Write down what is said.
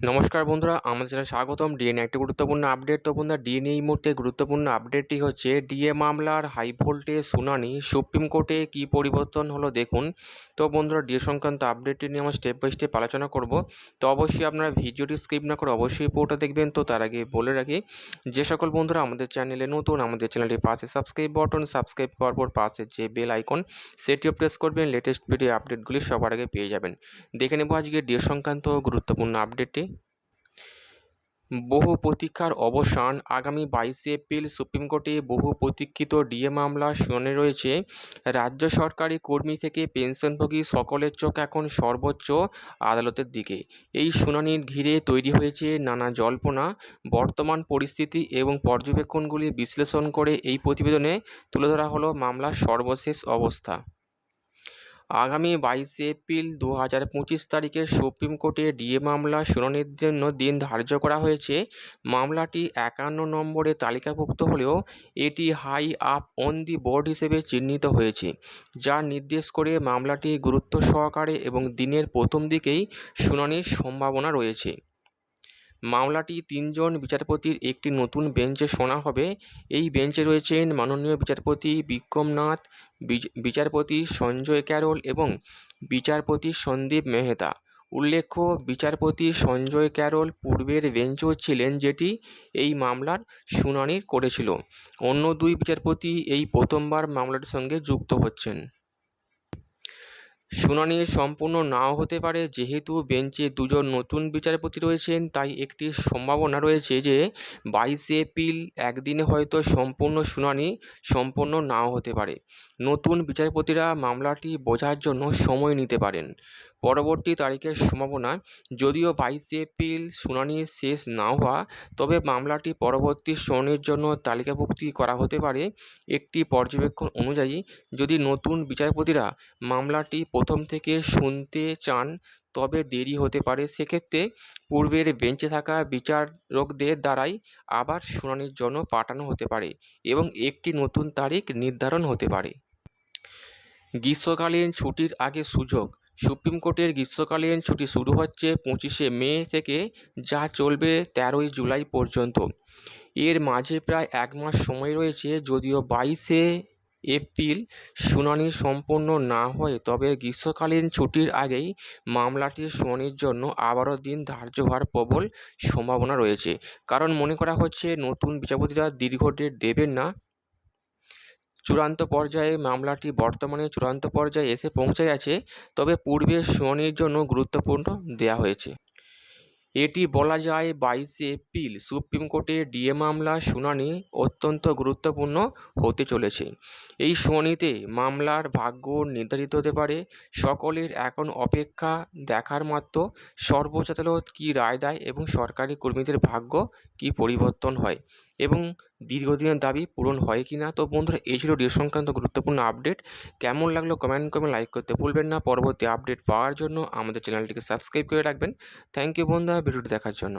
নমস্কার বন্ধুরা, আমাদের চ্যানেলে স্বাগতম। ডিএনএ একটি গুরুত্বপূর্ণ আপডেট। তো বন্ধুরা, ডিএনএ এই মুহূর্তে গুরুত্বপূর্ণ আপডেটটি হচ্ছে, ডিএ মামলার হাই ভোল্টেজ শুনানি সুপ্রিম কোর্টে কী পরিবর্তন হলো দেখুন। তো বন্ধুরা, ডিএ সংক্রান্ত আপডেটটি নিয়ে আমরা স্টেপ বাই স্টেপ আলোচনা করব। তো অবশ্যই আপনারা ভিডিওটি স্কিপ না করে অবশ্যই পুরোটা দেখবেন। তো তার আগে বলে রাখি, যে সকল বন্ধুরা আমাদের চ্যানেলে নতুন, আমাদের চ্যানেলটির পাশে সাবস্ক্রাইব বটন সাবস্ক্রাইব করার পর পাশে যে বেল আইকন সেটিও প্রেস করবেন। লেটেস্ট ভিডিও আপডেটগুলি সবার আগে পেয়ে যাবেন। দেখে নেব আজকে ডিএ সংক্রান্ত গুরুত্বপূর্ণ আপডেটটি বহু প্রতীক্ষার অবসান আগামী বাইশে এপ্রিল সুপ্রিম কোর্টে বহু প্রতীক্ষিত ডিএ মামলা শুনানি রয়েছে। রাজ্য সরকারি কর্মী থেকে পেনশনভোগী সকলের চোখ এখন সর্বোচ্চ আদালতের দিকে। এই শুনানির ঘিরে তৈরি হয়েছে নানা জল্পনা। বর্তমান পরিস্থিতি এবং পর্যবেক্ষণগুলি বিশ্লেষণ করে এই প্রতিবেদনে তুলে ধরা হলো মামলার সর্বশেষ অবস্থা। আগামী বাইশে এপ্রিল দু হাজার পঁচিশ তারিখে সুপ্রিম কোর্টে ডিএ মামলা শুনানির জন্য দিন ধার্য করা হয়েছে। মামলাটি একান্ন নম্বরে তালিকাভুক্ত হলেও এটি high up on the board হিসেবে চিহ্নিত হয়েছে যা নির্দেশ করে মামলাটি গুরুত্ব সহকারে এবং দিনের প্রথম দিকেই শুনানির সম্ভাবনা রয়েছে। মামলাটি তিনজন বিচারপতির একটি নতুন বেঞ্চে শোনা হবে। এই বেঞ্চে রয়েছেন মাননীয় বিচারপতি বিক্রমনাথ বিচারপতি সঞ্জয় ক্যারল এবং বিচারপতি সন্দীপ মেহতা। উল্লেখ্য, বিচারপতি সঞ্জয় ক্যারল পূর্বের বেঞ্চও ছিলেন যেটি এই মামলার শুনানি করেছিল। অন্য দুই বিচারপতি এই প্রথমবার মামলাটির সঙ্গে যুক্ত হচ্ছেন। শুনানি সম্পূর্ণ নাও হতে পারে। যেহেতু বেঞ্চে দুজন নতুন বিচারপতি রয়েছেন, তাই একটি সম্ভাবনা রয়েছে যে বাইশে এপ্রিল একদিনে হয়তো সম্পূর্ণ শুনানি সম্পন্ন নাও হতে পারে। নতুন বিচারপতিরা মামলাটি বোঝার জন্য সময় নিতে পারেন। পরবর্তী তারিখের সম্ভাবনা। যদিও বাইশে এপ্রিল শুনানি শেষ না হওয়া, তবে মামলাটি পরবর্তী শুনানির জন্য তালিকাভুক্তি করা হতে পারে একটি পর্যবেক্ষণ অনুযায়ী। যদি নতুন বিচারপতিরা মামলাটি প্রথম থেকে শুনতে চান, তবে দেরি হতে পারে। সেক্ষেত্রে পূর্বের বেঞ্চে থাকা বিচারকদের দ্বারাই আবার শুনানির জন্য পাঠানো হতে পারে এবং একটি নতুন তারিখ নির্ধারণ হতে পারে। গ্রীষ্মকালীন ছুটির আগে সুযোগ। সুপ্রিম কোর্টের গ্রীষ্মকালীন ছুটি শুরু হচ্ছে পঁচিশে মে থেকে, যা চলবে তেরোই জুলাই পর্যন্ত। এর মাঝে প্রায় এক মাস সময় রয়েছে যদিও বাইশে এপ্রিল শুনানি সম্পন্ন না হয়, তবে গ্রীষ্মকালীন ছুটির আগেই মামলাটির শুনানির জন্য আবারও দিন ধার্য হওয়ার প্রবল সম্ভাবনা রয়েছে। কারণ মনে করা হচ্ছে নতুন বিচারপতিরা দীর্ঘ ডেট দেবেন না চূড়ান্ত পর্যায়ে মামলাটি বর্তমানে চূড়ান্ত পর্যায়ে এসে পৌঁছে গেছে, তবে পূর্বের শুনানির জন্য গুরুত্বপূর্ণ দেওয়া হয়েছে। এটি বলা যায় বাইশে এপ্রিল সুপ্রিম কোর্টে ডিএ মামলা শুনানি অত্যন্ত গুরুত্বপূর্ণ হতে চলেছে। এই শুনানিতে মামলার ভাগ্য নির্ধারিত হতে পারে, সকলের এখন অপেক্ষা দেখার মাত্র সর্বোচ্চ আদালত কী রায় দেয় এবং সরকারি কর্মীদের ভাগ্য কী পরিবর্তন হয় এবং দীর্ঘদিনের দাবি পূরণ হয় কি না? তো বন্ধুরা, এই ছিল ডিও সংক্রান্ত গুরুত্বপূর্ণ আপডেট। কেমন লাগল কমেন্ট করে লাইক করতে ভুলবেন না। পরবর্তী আপডেট পাওয়ার জন্য আমাদের চ্যানেলটিকে সাবস্ক্রাইব করে রাখবেন। থ্যাংক ইউ বন্ধুরা, ভিডিওটি দেখার জন্য।